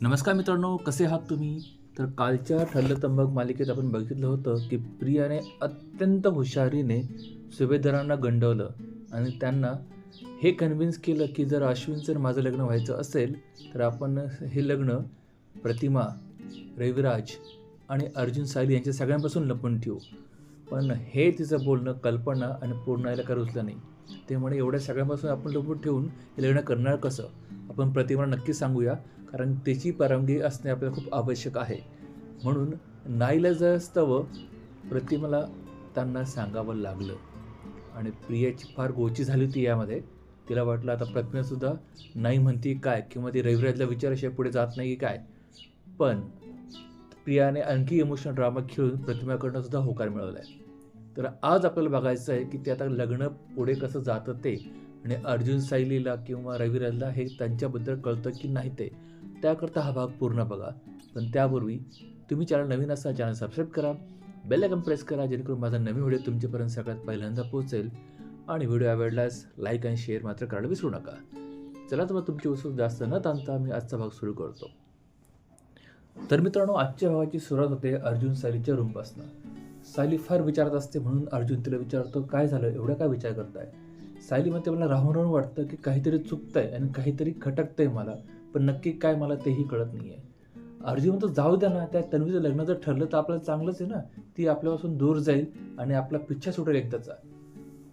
नमस्कार मित्रांनो कसे आहात तुम्ही? तर कालच्या ठरलं तंबक मालिकेत आपण बघितलं होतं की प्रियाने अत्यंत हुशारीने सुभेदारांना गंडवलं आणि त्यांना हे कन्व्हिन्स केलं की जर अश्विनचं जर माझं लग्न व्हायचं असेल तर आपण हे लग्न प्रतिमा रविराज आणि अर्जुन सायली यांच्या सगळ्यांपासून लपून ठेवू. पण हे तिचं बोलणं कल्पना आणि पूर्णायला काय रुचलं नाही. ते म्हणे एवढ्या सगळ्यांपासून आपण लपून ठेवून हे लग्न करणार कसं? आपण प्रतिमा नक्की सांगूया कारण त्याची परवानगी असणे आपल्याला खूप आवश्यक आहे. म्हणून नाईलाजास्तव प्रतिमाला त्यांना सांगावं लागलं. आणि प्रियाची फार गोची झाली होती यामध्ये. तिला वाटलं आता प्रतिमासुद्धा नाही म्हणती काय किंवा ती रविराजला विचाराशिवाय पुढे जात नाही काय. पण प्रियाने आणखी इमोशनल ड्रामा खेळून प्रतिमाकडनं सुद्धा होकार मिळवला आहे तर आज आपल्याला बघायचं आहे की ते आता लग्न पुढे कसं जातं ते. आणि अर्जुन सायलीला किंवा रविराजला हे त्यांच्याबद्दल कळतं की नाही ते त्याकरता हा भाग पूर्ण बघा. पण त्यापूर्वी तुम्ही चॅनल नवीन असा चॅनल सबस्क्राईब करा बेल आयकॉन प्रेस करा जेणेकरून माझा नवीन व्हिडिओ तुमच्यापर्यंत सगळ्यात पहिल्यांदा पोहोचेल. आणि व्हिडिओ आवडल्यास लाईक आणि शेअर मात्र करायला विसरू नका. चला तर मग तुमची उत्सुक जास्त न ताणता मी आजचा भाग सुरू करतो. तर मित्रांनो आजच्या भागाची सुरुवात होते अर्जुन सायलीच्या रूमपासनं. सायली फार विचारत असते म्हणून अर्जुन तिला विचारतो काय झालं? एवढा काय विचार करताय? सायली म्हणते मला राहून राहून वाटतं की काहीतरी चुकतंय आणि काहीतरी खटकतंय मला पण नक्की काय मला तेही कळत नाही आहे अर्जुन म्हणतो जाऊ द्या ना त्या तन्वीचं लग्न जर ठरलं तर आपल्याला चांगलंच आहे ना. ती आपल्यापासून दूर जाईल आणि आपला पिच्छा सुटेल एकदाचा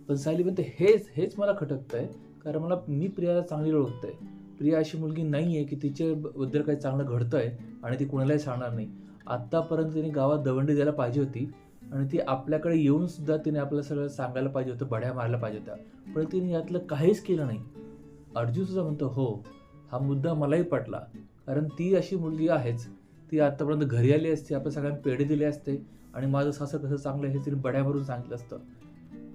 पण सायली म्हणते हेच हेच मला खटकतं आहे कारण मला मी प्रियाला चांगली ओळखतंय. प्रिया अशी मुलगी नाही आहे की तिच्याबद्दल काही चांगलं घडतं आहे आणि ती कुणालाही सांगणार नाही. आत्तापर्यंत तिने गावात दवंडी द्यायला पाहिजे होती आणि ती आपल्याकडे येऊन सुद्धा तिने आपल्याला सगळं सांगायला पाहिजे होतं बड्या मारल्या पाहिजे होत्या. पण तिने यातलं काहीच केलं नाही. अर्जुन सुद्धा म्हणतो हो हा मुद्दा मलाही पटला. कारण ती अशी मुलगी आहेच. ती आत्तापर्यंत घरी आली असते आपल्या सगळ्यांना पेढे दिले असते आणि माझं सासं कसं चांगलं आहे हे तिने बड्या भरून सांगितलं असतं.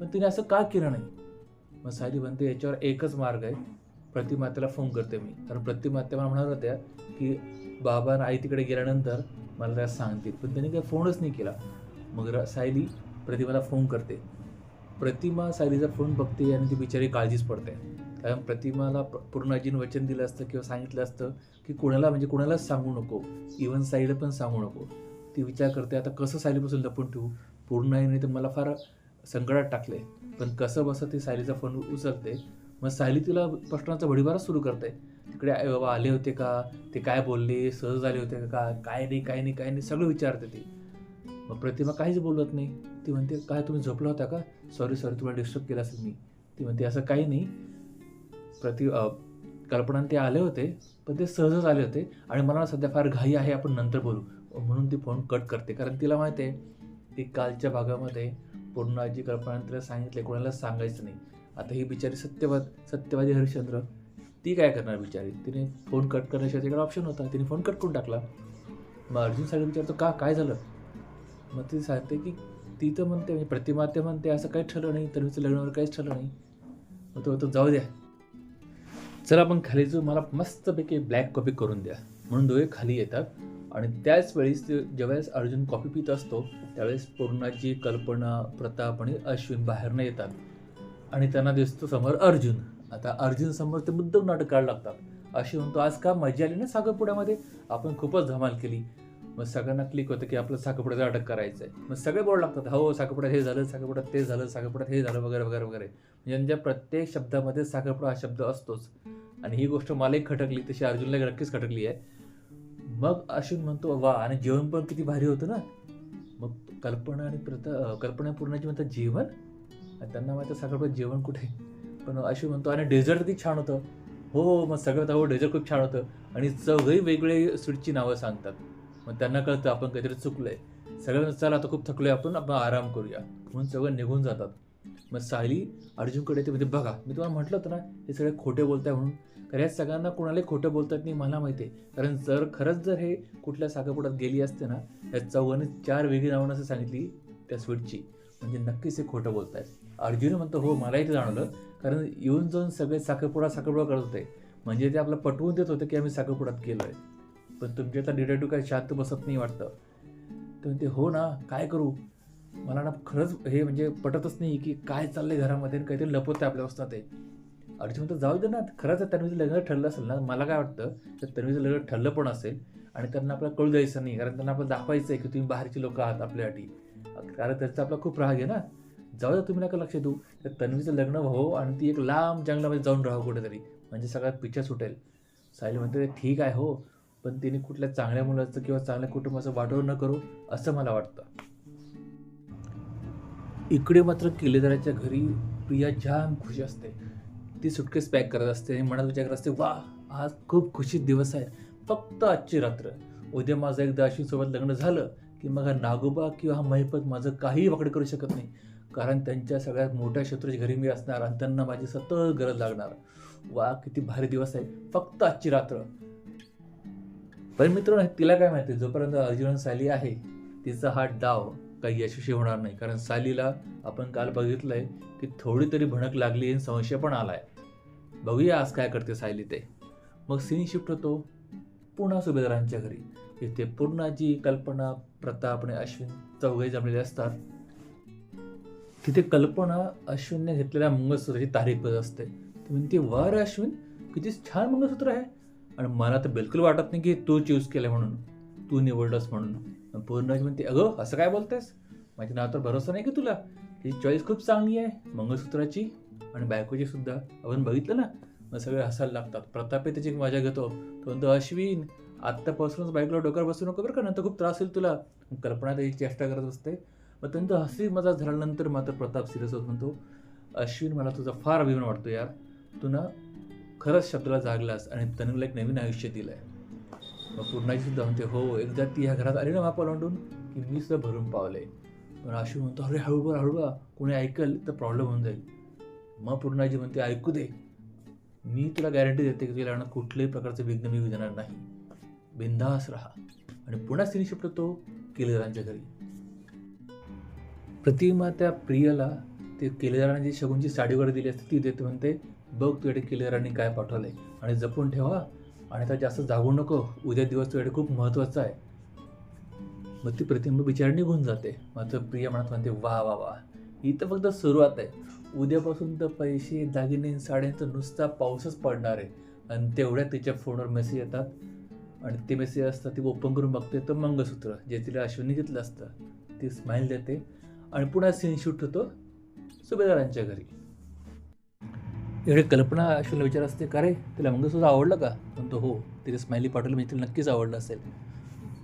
पण तिने असं का केलं नाही? मग सायली म्हणते याच्यावर एकच मार्ग आहे. प्रतिमातेला फोन करते मी. कारण प्रतिमात्या मला म्हणत होत्या की बाबा आणि आई तिकडे गेल्यानंतर मला त्या सांगतील. पण त्यांनी काही फोनच नाही केला. मग सायली प्रतिमाला फोन करते. प्रतिमा सायलीचा फोन बघते आणि ती बिचारी काळजीच पडते. कारण प्रतिमाला प- पूर्णाजीनं वचन दिलं असतं किंवा सांगितलं असतं की कोणाला म्हणजे कोणालाच सांगू नको. इवन साईला पण सांगू नको. ती विचार करते आता कसं सायलीपासून लपून ठेवू? पूर्ण आईने तर मला फार संकटात टाकले पण कसं बसं ती सायलीचा फोन उचलते. मग सायली तिला प्रश्नाचा भडीमारच सुरू करते. तिकडे आई बाबा आले होते का? ते काय बोलले? सहज आले होते का? काय नाही काय नाही काय नाही? सगळं विचारते ती. मग प्रतिमा काहीच बोलत नाही. ती म्हणते काय तुम्ही झोपला होता का? सॉरी सॉरी तुम्हाला डिस्टर्ब केला असेल मी. ती म्हणते असं काही नाही. प्रति कल्पना ते आले होते पण ते सहजच आले होते. आणि मला सध्या फार घाई आहे आपण नंतर बोलू. म्हणून ती फोन कट करते. कारण तिला माहिती आहे की कालच्या भागामध्ये पूर्णाजी कल्पना तिला सांगितले कोणाला सांगायचं नाही. आता ही बिचारी सत्यवाद सत्यवादी हरिश्चंद्र. ती काय करणार बिचारी? तिने फोन कट करण्याशिवाय तिकडे ऑप्शन होता तिने फोन कट करून टाकला. मग अर्जुन साहेब विचारतो का काय झालं? मग ती सांगते की ती तर म्हणते म्हणजे प्रतिमा ते म्हणते असं काही ठरलं नाही तन्वीचं लग्नावर काहीच ठरलं नाही. मग तो तो जाऊ द्या. चला आपण खाली जो मला मस्तपैकी ब्लॅक कॉफी करून द्या. म्हणून दोघे खाली येतात. आणि त्याच वेळेस ते ज्यावेळेस अर्जुन कॉफी पित असतो त्यावेळेस पूर्णाची कल्पना प्रताप आणि अश्विन बाहेरनं येतात. आणि त्यांना दिसतो समोर अर्जुन. आता अर्जुन समोर ते मुद्दम नाटक काढायला लागतात. अशी म्हणतो आज का मजा आली ना सागरपुड्यामध्ये आपण खूपच धमाल केली. मग सगळ्यांना क्लिक होतं की आपलं साखरपुड्याचं अटक करायचं आहे मग सगळे बोर्ड लागतात हो साखरपुड्यात हे झालं साखरपुड्यात ते झालं साखरपुड्यात हे झालं वगैरे वगैरे वगैरे. म्हणजे यांच्या प्रत्येक शब्दामध्ये साखरपुडा हा शब्द असतोच. आणि ही गोष्ट मलाही खटकली तशी अर्जुनला नक्कीच खटकली आहे. मग अश्विन म्हणतो वा आणि जेवण पण किती भारी होतं ना. मग कल्पना आणि प्रत कल्पना पूर्णाची म्हणतात जेवण? आणि त्यांना माहिती साखरपुड्यात जेवण कुठे? पण अश्विन म्हणतो आणि डेझर्ट किती छान होतं. हो हो मग सगळ्यात हो डेझर्ट खूप छान होतं. आणि चौघही वेगळे स्वीटची नावं सांगतात. मग त्यांना कळतं आपण काहीतरी चुकलंय. सगळ्यांना चला आता खूप थकलोय आपण आपण आराम करूया. म्हणून सगळं निघून जातात. मग सायली अर्जुनकडे ते म्हणजे बघा मी तुम्हाला म्हटलं होतं ना हे सगळे खोटे बोलताय म्हणून. कारण या सगळ्यांना कोणालाही खोटं बोलतात नाही मला माहिती आहे कारण जर खरंच जर हे कुठल्या साखरपुड्यात गेली असते ना या चौघांनी चार वेगळी नावं असं सांगितली त्या स्वीटची. म्हणजे नक्कीच हे खोटं बोलतायत. अर्जुन म्हणतो हो मलाही ते जाणवलं. कारण येऊन जाऊन सगळे साखरपुडा साखरपुडा करत होते. म्हणजे ते आपलं पटवून देत होते की आम्ही साखरपुडात केलो आहे पण तुमच्या आता डिटेटिव्ह काही शांत बसत नाही वाटतं. तर म्हणते हो ना काय करू? मला ना खरंच हे म्हणजे पटतच नाही की काय चाललंय घरामध्ये आणि काहीतरी लपवत आहे आपल्यापासून ते. अर्जुन म्हणतो जाऊ दे ना खरंच तन्वीचं लग्न ठरलं असेल ना मला काय वाटतं तर तन्वीचं लग्न ठरलं पण असेल आणि त्यांना आपल्याला कळू द्यायचं नाही कारण त्यांना आपल्याला दाखवायचं आहे की तुम्ही बाहेरची लोक आहात आपल्यासाठी. कारण त्याचा आपला खूप राग आहे ना. जाऊ द्या तुम्ही नका लक्ष देऊ. तर तन्वीचं लग्न हो आणि ती एक लांब जंगलामध्ये जाऊन राहू कुठेतरी. म्हणजे सगळ्यात पिच्छा सुटेल. साहिल म्हणते ठीक आहे हो. पण तिने कुठल्या चांगल्या मुलाचं किंवा चांगल्या कुटुंबाचं वाटोळ न करू असं मला वाटतं. इकडे मात्र किल्लेदाराच्या घरी प्रिया जाम खुश असते. ती सुटकेस पॅक करत असते आणि मनात विचार करत असते वा आज खूप खुशीत दिवस आहे. फक्त आजची रात्र. उद्या माझं एकदा अश्विनसोबत लग्न झालं की मग हा नागोबा किंवा हा महिपत माझं काहीही वाकड करू शकत नाही. कारण त्यांच्या सगळ्यात मोठ्या शत्रूच्या घरी मी असणार आणि त्यांना माझी सतत गरज लागणार. वा किती भारी दिवस आहे. फक्त आजची रात्र. पण मित्रांनो तिला काय माहिती जोपर्यंत अर्जुन साली आहे तिचा हा डाव काही यशस्वी होणार नाही. कारण सालीला आपण काल बघितलंय की थोडी तरी भणक लागली आणि संशय पण आलाय. बघूया आज काय करते सायली ते. मग सीन शिफ्ट होतो पुन्हा सुभेदारांच्या घरी. इथे पूर्णाजी कल्पना प्रताप आणि अश्विन चौघे जमलेले असतात. तिथे कल्पना अश्विनने घेतलेल्या मंगळसूत्राची तारीख असते ती म्हणते वर अश्विन किती छान मंगळसूत्र आहे. आणि मला तर बिलकुल वाटत नाही की तू चूज केलं म्हणून. तू निवडलंस म्हणून. पूर्णराज म्हणते अगं असं काय बोलतेस? माझ्या नाव तर भरोसा नाही की तुला? ही चॉईस खूप चांगली आहे मंगळसूत्राची आणि बायकोची सुद्धा. आपण बघितलं ना मग सगळे हसायला लागतात. प्रतापे त्याची एक मजा घेतो. तो म्हणतो अश्विन आत्तापासूनच बाईकला डोक्यावर बसू नको बरं का नंतर खूप त्रास होईल तुला. कल्पना त्याची चेष्टा करत असते. मग त्यांचं हसी मजा झाल्यानंतर मात्र प्रताप सिरियस होत म्हणतो. अश्विन मला तुझा फार अभिमान वाटतो यार. तू ना खरंच शब्दाला जागलास आणि तनूला एक नवीन आयुष्य दिलं आहे मग पूर्णाची सुद्धा म्हणते हो एकदा ती ह्या घरात आली ना मापा लांडून की मी सुद्धा भरून पावले. पण अश्विन म्हणतो अरे हळू बा हळू बा कोणी ऐकल तर प्रॉब्लेम होऊन जाईल. मग पूर्णाजी म्हणते ऐकू दे. मी तुला गॅरंटी देते की तुला कुठल्याही प्रकारचं विघ्न मी देणार नाही. बिंदास राहा. आणि पुन्हा तिने शिफ्ट तो केलेदारांच्या घरी. प्रतिमा त्या प्रियाला ते केलेदारांची जी शगुनची साडी वगैरे दिली असते ती देते म्हणते बघ तुझ्याकडे क्लिअरांनी काय पाठवलं आहे आणि जपून ठेवा. आणि आता जास्त जागू नको. उद्या दिवस तुझ्याकडे खूप महत्त्वाचा आहे. मग ती प्रतिमा बिचारी निघून जाते. मात्र प्रिया म्हणत म्हणते वा वा वा. ही तर फक्त सुरुवात आहे. उद्यापासून तर पैसे दागिने साड्यांचा नुसता पाऊसच पडणार आहे. आणि तेवढ्या तिच्या फोनवर मेसेज येतात. आणि ते मेसेज असतात ती ओपन करून बघते. तर मंगळसूत्र जे तिला अश्विनी घेतलं असतं ती स्माईल देते. आणि पुन्हा सीन शूट होतो. सुभेदारांच्या घरी. एवढी कल्पना अश्विनला विचार असते का रे तिला मंगळसूत्र आवडलं का? म्हणतो हो तिने स्माइली पाठवलं म्हणजे तिला नक्कीच आवडलं असेल.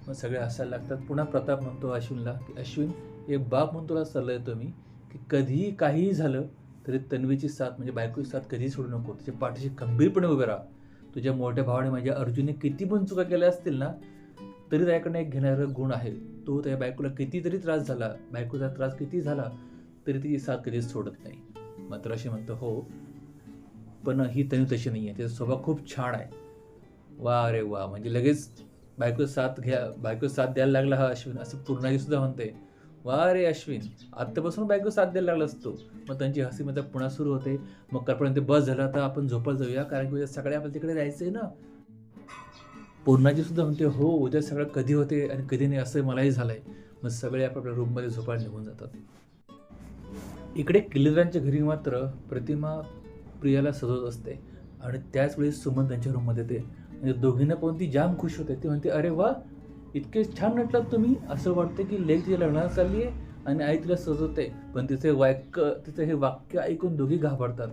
मग सगळे हसायला लागतात. पुन्हा प्रताप म्हणतो अश्विनला की अश्विन एक बाप म्हणून तुला सल्ला देतो मी की कधीही काहीही झालं तरी तन्वीची साथ म्हणजे बायकोची साथ कधीही सोडू नको. तिच्या पाठीशी खंबीरपणे उभे राहा. तुझ्या मोठ्या भावाने माझ्या अर्जुनने किती पण चुका केल्या असतील ना तरी त्याकडनं एक घेणारा गुण आहे. तो त्या बायकोला कितीतरी त्रास झाला बायकोचा त्रास किती झाला तरी तिची साथ कधीच सोडत नाही. मात्र अशी म्हणतो हो पण ही तनु तशी नाही आहे त्याचा स्वभाव खूप छान आहे. वा अरे वा. म्हणजे लगेच बायको साथ घ्या बायको साथ द्यायला लागला हा अश्विन. असं पूर्णाजी सुद्धा म्हणते. वा रे अश्विन आत्तापासून बायको साथ द्यायला लागला असतो. मग त्यांची हसी मजा पुन्हा सुरू होते. मग कळपर्यंत बस झाला तर आपण झोपायला जाऊया. कारण की उद्या सगळे आपल्याला तिकडे जायचं आहे ना. पूर्णाजी सुद्धा म्हणते हो उद्या सगळं कधी होते आणि कधी नाही असं मलाही झालंय. मग सगळे आपापल्या रूममध्ये झोपायला निघून जातात. इकडे किल्लेदारांच्या घरी मात्र प्रतिमा प्रियाला सजवत असते. आणि त्याचवेळी सुमन त्यांच्या रूममध्ये येते. म्हणजे दोघींना पाहून ती जाम खुश होते. ती म्हणते अरे वा इतके छान नटलात तुम्ही. असं वाटतं की लेख तिच्या लग्नाला चालली आहे आणि आई तिला सजवते. पण तिचे वाक्य तिचं हे वाक्य ऐकून दोघी घाबरतात.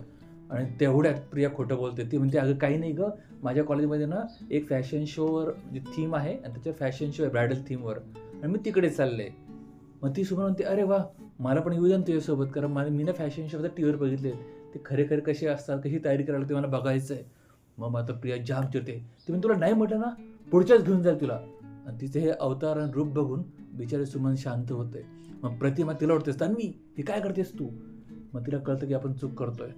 आणि तेवढ्यात प्रिया खोटं बोलते. ती म्हणते अगं काही नाही गं. माझ्या कॉलेजमध्ये ना एक फॅशन शोवर जी थीम आहे आणि त्याच्या फॅशन शो आहे ब्रायडल थीमवर आणि मी तिकडे चालले. मग ती सुमन म्हणते अरे वा मला पण येऊ द्या ना तुझ्यासोबत कारण मला मी ना फॅशन शो टी व्हीवर बघितले. ते खरे खरे कसे असतात कशी तयारी करायला ते मला बघायचं आहे मग मात्र प्रिया जाम चिरते ते मी तुला नाही म्हटलं ना पुढच्याच घेऊन जाईल तुला. आणि तिचे हे अवतार आणि रूप बघून बिचारे सुमन शांत होते. मग प्रतिमा तिला वाटतेस तन्वी हे काय करतेस तू? मग तिला कळतं की आपण चूक करतोय.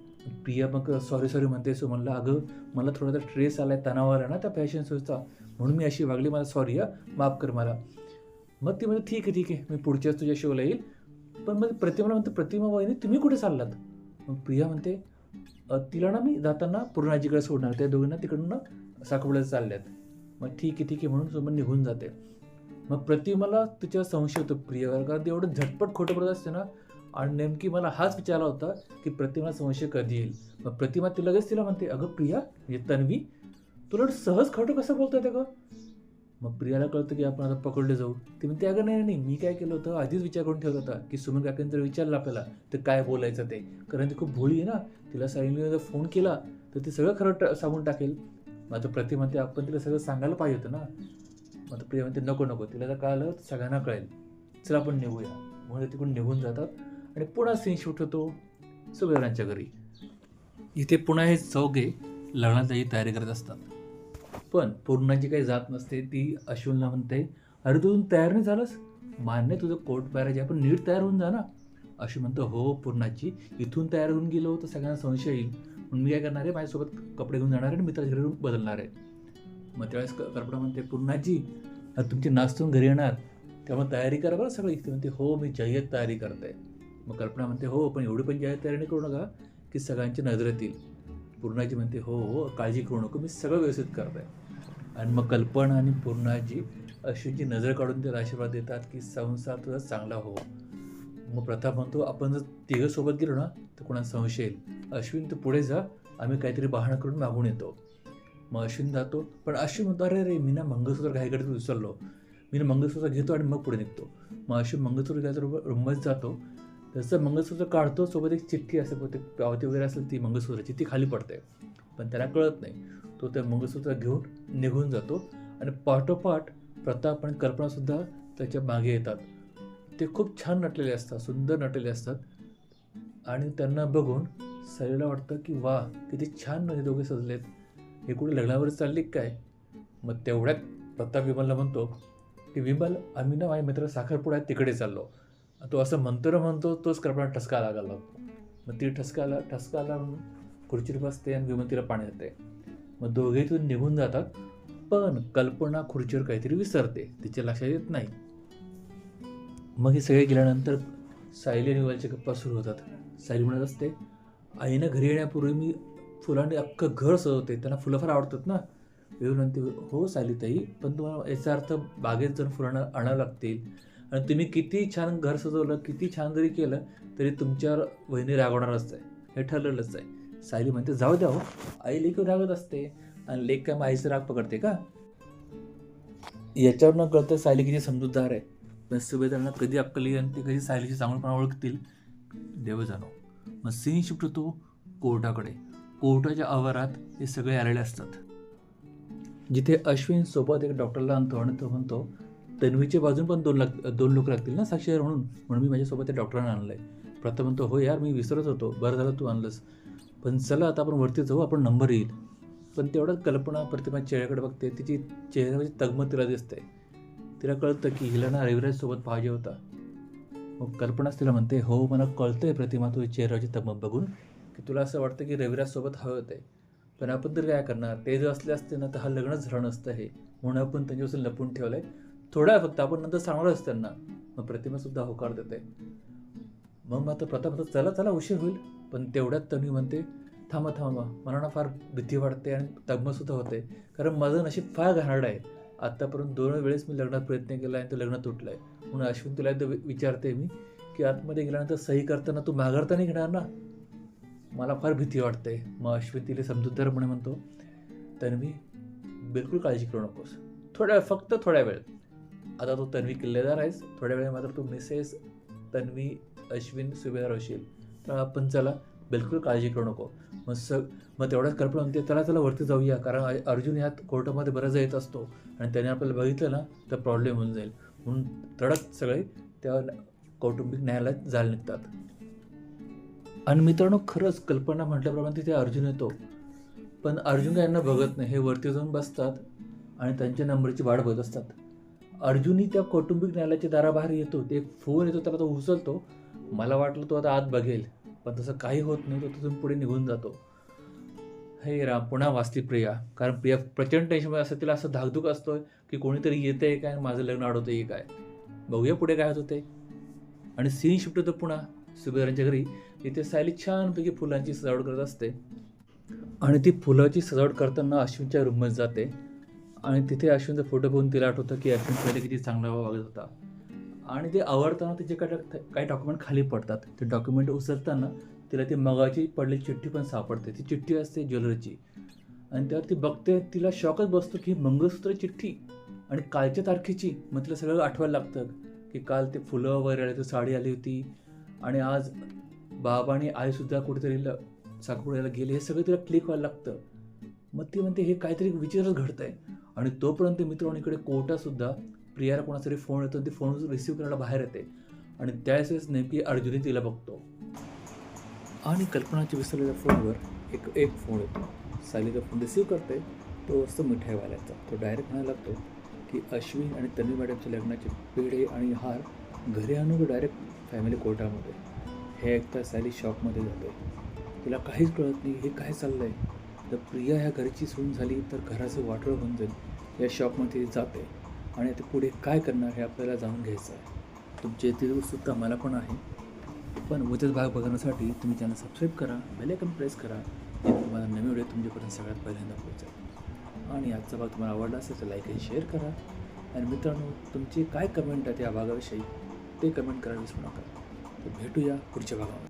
प्रिया मग सॉरी सॉरी म्हणते सुमनला अगं मला थोडासा ट्रेस आलाय तणावर आहे ना त्या फॅशन शोचा म्हणून मी अशी वागली मला सॉरी हा. माफ कर मला. मग ती म्हणते ठीक आहे ठीक आहे मी पुढच्याच तुझ्या शोला येईल. पण मग प्रतिमा म्हणते प्रतिमा वहिनी तुम्ही कुठे चाललात? मग प्रिया म्हणते तिला ना मी जाताना पूर्णाजीकडे सोडणार त्या दोघींना तिकडून ना साकोबड्यात चालल्यात. मग ठीक आहे ठीक आहे म्हणून सोबत निघून जाते. मग प्रतिमाला तिच्या संशय होतो प्रियावर कारण ती एवढं झटपट खोटं पडत असते ना आणि नेमकी मला हाच विचारला होता की प्रतिमा संशय कधी येईल? मग प्रतिमा ती लगेच तिला म्हणते अगं प्रिया म्हणजे तन्वी तुला सहज खोटं कसं बोलता येतं गं? मग प्रियाला कळतं की आपण आता पकडले जाऊ. ते म्हणते अगं नाही नाही मी काय केलं होतं? आधीच विचार करून ठेवत होता की सुमन काकांनी जर विचारलं आपल्याला तर काय बोलायचं ते. कारण ती खूप भोळी आहे ना. तिला सायलीने जर फोन केला तर ते सगळं खरं सांगून टाकेल. माझं प्रति म्हणते आपण तिला सगळं सांगायला पाहिजे होतं ना. मग प्रिया म्हणते नको नको. तिला जर कळलं तर सगळ्यांना कळेल. चला आपण निघूया. म्हणून तिकडून निघून जातात आणि पुन्हा सीन शूट होतो सुभेदारांच्या घरी. इथे पुन्हा हे चौघे लग्नात तयारी करत असतात. पण पूर्णाची काही जात नसते. ती अश्विनला म्हणते अरे तू तयार नाही झालंस? मान्य तुझं कोट पॅराजे आपण नीट तयार होऊन जा ना. अशी म्हणतो हो पूर्णाची इथून तयार होऊन गेलो तर सगळ्यांना संशय येईल. म्हणून मी काय करणार आहे? माझ्यासोबत कपडे घेऊन जाणार आहे आणि मित्राच्या घरी बदलणार आहे. मग त्यावेळेस क- कल्पना म्हणते पूर्णाची तुमची नाचतून घरी येणार. त्यामुळे तयारी करा बरं सगळं. इथे म्हणते हो मी जय्यत तयारी करते. मग कल्पना म्हणते हो पण एवढी पण जय्यत तयारी नाही करू नका की सगळ्यांची नजरेत येईल. पूर्णाची म्हणते हो हो काळजी करू नको मी सगळं व्यवस्थित करते. आणि मग कल्पना आणि पूर्णाजी अश्विनची नजर काढून त्याला आशीर्वाद देतात की संसार तुझा चांगला हो. मग प्रताप म्हणतो आपण जर तिघं सोबत गेलो ना तर कोणाला संशय येईल? अश्विन तू पुढे जा आम्ही काहीतरी बहाणा करून मागून येतो. मग अश्विन जातो पण अश्विन म्हणतो अरे रे मी ना मंगळसूत्र घाईकडे विसरलो. मी ना मंगळसूत्र घेतो आणि मग पुढे निघतो. मग अश्विन मंगळसूत्र घ्यायचं रूममध्ये जातो. त्याचं मंगळसूत्र काढतो सोबत एक चिठ्ठी असते बहुतेक पावती वगैरे असेल ती मंगळसूत्राची ती खाली पडते. पण त्याला कळत नाही. तो ते मंगळसूत्र घेऊन निघून जातो आणि पाठोपाठ प्रताप आणि कल्पनासुद्धा त्याच्यामागे येतात. ते खूप छान नटलेले असतात सुंदर नटलेले असतात. आणि त्यांना बघून सरीला वाटतं की वा किती छान हे दोघे सजलेत. हे कुठे लग्नावर चालले काय? मग तेवढ्यात प्रताप विमलला म्हणतो की विमल आम्ही ना माझ्या मित्र साखरपुडा आहे तिकडे चाललो. तो असं म्हणतो म्हणतो तोच कल्पना ठसका लागला. मग ती ठसकाला ठसकाला खुर्चीवर बसते आणि विमल तिला पाणी देते. मग दोघे तिथून निघून जातात. पण कल्पना खुर्चीवर काहीतरी विसरते. तिच्या लक्षात येत नाही. मग हे सगळे गेल्यानंतर सायली आणि विमलच्या गप्पा सुरू होतात. सायली म्हणत असते आईनं घरी येण्यापूर्वी मी फुलांनी अख्खं घर सजवते. त्यांना फुलं फार आवडतात ना. विमल म्हणते हो सायलीताई पण तुम्हाला याचा अर्थ बागेत जाऊन फुलांना आणावं लागतील. आणि तुम्ही किती छान घर सजवलं किती छान जरी केलं तरी तुमच्यावर वहिनी रागवणारच आहे. हे ठरलेलंच आहे. सायली म्हणते जाऊ द्या हो. आई लेख रागत असते आणि लेख काय मग आईचं राग पकडते का? याच्यावर न कळतं सायली किती समजूतदार आहे. पण सुभेदारांना कधी अक्कल येईल आणि ते कधी सायलीची चांगलपणा ओळखतील? देव जाणो. मग सीन शिफ्ट होतो कोर्टाकडे. कोर्टाच्या आवारात हे सगळे आलेले असतात. जिथे अश्विन सोबत एक डॉक्टरला आणतो आणि तो म्हणतो तन्वीच्या बाजून पण दोन लाग दोन लोक लागतील ना साक्षीदार म्हणून? म्हणून मी माझ्यासोबत त्या डॉक्टरांना आणलं आहे प्रथम म्हणतो हो यार मी विसरत होतो. बरं झालं तू आणलंस. पण चला आता आपण वरती जाऊ आपण नंबर येईल. पण तेवढंच कल्पना प्रतिमा चेहऱ्याकडे बघते तिची चेहऱ्याची म्हणजे तगमत तिला दिसते तिला कळतं की हिला ना रविराजसोबत पाहिजे होता. मग कल्पनाच तिला म्हणते हो मला कळतंय प्रतिमा तुझ्या चेहऱ्याची तगमत बघून की तुला असं वाटतं की रविराजसोबत हवं होते पण आपण तर काय करणार? ते जर असले असते ना तर हा लग्नच झालं नसतं हे. म्हणून आपण त्यांच्यापासून लपून ठेवलं आहे थोडा फक्त आपण नंतर सांगणारच त्यांना. मग प्रतिमासुद्धा होकार देते. मग मात्र प्रताप चला चला उशीर होईल. पण तेवढ्यात तन्वी म्हणते थांबा थांबा मला ना फार भीती वाटते आणि तगमसुद्धा होते. कारण माझं नशीब फार घाणड आहे. आत्तापर्यंत दोन वेळेस मी लग्नात प्रयत्न केला आहे तो लग्न तुटलं आहे म्हणून अश्विन तुला एकदा विचारते मी की आतमध्ये गेल्यानंतर सही करताना तू माघारता नाही घेणार ना? मला फार भीती वाटते. मग अश्विन तिला समजूतदारपणे म्हणतो तन्वी बिलकुल काळजी करू नकोस. थोड्या फक्त थोड्या वेळ. आता तू तन्वी किल्लेदार आहेस. थोड्या वेळ मात्र तू मिसेस तन्वी अश्विन सुभेदार होशील. तर आपण चला बिलकुल काळजी करू नको. मग स मग तेवढ्याच कल्पना म्हणते चला चला वरती जाऊया. कारण अर्जुन ह्यात कोर्टामध्ये बराच येत असतो आणि त्याने आपल्याला बघितलं ना तर प्रॉब्लेम होऊन जाईल. म्हणून तडक सगळे त्या कौटुंबिक न्यायालयात जायला निघतात. आणि मित्रांनो खरंच कल्पना म्हटल्याप्रमाणे तिथे अर्जुन येतो. पण अर्जुन यांना बघत नाही हे वरती जाऊन बसतात आणि त्यांच्या नंबरची वाढ बघत असतात. अर्जुनही त्या कौटुंबिक न्यायालयाच्या दाराबाहेर येतो. ते एक फोन येतो त्याला तो उचलतो. मला वाटलं तो आता आत बघेल. पण तसं काही होत नाही तो तिथून पुढे निघून जातो. हे राम पुन्हा वाचली प्रिया. कारण प्रिया प्रचंड टेन्शनमध्ये असं तिला असं धाकधूक असतो की कोणीतरी येतंय काय आणि माझं लग्न अडवतंय काय. बघूया पुढे काय होत होते आणि सीन शिफ्ट होतं पुन्हा. सुभेदारांच्या घरी. इथे सायली छानपैकी फुलांची सजावट करत असते. आणि ती फुलाची सजावट करताना अश्विनच्या रूममध्ये जाते. आणि तिथे अश्विनचा फोटो बघून तिला आठवतं की अश्विन पहिले किती चांगला वागत होता. आणि ते आवडताना तिचे काय काही डॉक्युमेंट खाली पडतात. ते डॉक्युमेंट उचलताना तिला ती मगाची पडलेली चिठ्ठी पण सापडते. ती चिठ्ठी असते ज्वेलरीची. आणि त्यावर ती बघते तिला शॉकच बसतो की मंगळसूत्र चिठ्ठी आणि कालच्या तारखेची. मग तिला सगळं आठवायला लागतं की काल ते फुलं वगैरे आले होती साडी आली होती. आणि आज बाबा आणि आईसुद्धा कुठेतरी ल साखरपुड्याला गेले. हे सगळं तिला क्लिक व्हायला लागतं. मग ती म्हणते हे काहीतरी विचारच घडतं आहे आणि तोपर्यंत मित्रांकडे कोर्टासुद्धा प्रियाला कोणासाठी फोन येतो ती फोन रिसीव्ह करायला बाहेर येते. आणि त्याच वेळेस नेमकी अर्जुनी तिला बघतो. आणि कल्पनाच्या विसरलेल्या फोनवर एक एक फोन येतो. सायलीचा फोन रिसीव्ह करते. तो असतो मिठाईवाल्याचा तो डायरेक्ट म्हणायला लागतो की अश्विन आणि तन्वी मॅडमच्या लग्नाचे पेढे आणि हार घरी आणू डायरेक्ट फॅमिली कोर्टामध्ये? हे ऐकता सायली शॉकमध्ये जाते तिला काहीच कळत नाही हे काय चाललं आहे जर प्रिया ह्या घरची सून झाली तर घराचं वाटोळं होऊन जाईल. या शॉपमध्ये जाते. आणि ते पुढे काय करणार हे आपल्याला जाणून घ्यायचं आहे. तुमचे येथील उत्सुकता मला पण आहे. पण उद्याच भाग बघण्यासाठी तुम्ही चॅनल सबस्क्राईब करा बेलायकन प्रेस करा तुम्हाला नवीन व्हिडिओ तुमच्यापर्यंत सगळ्यात पहिल्यांदा पोहोचेल. आणि आजचा भाग तुम्हाला आवडला असेल तर लाईक आणि शेअर करा. आणि मित्रांनो तुमचे काय कमेंट आहेत या भागाविषयी ते कमेंट करायला विसरू नका. तर भेटूया पुढच्या भागामध्ये.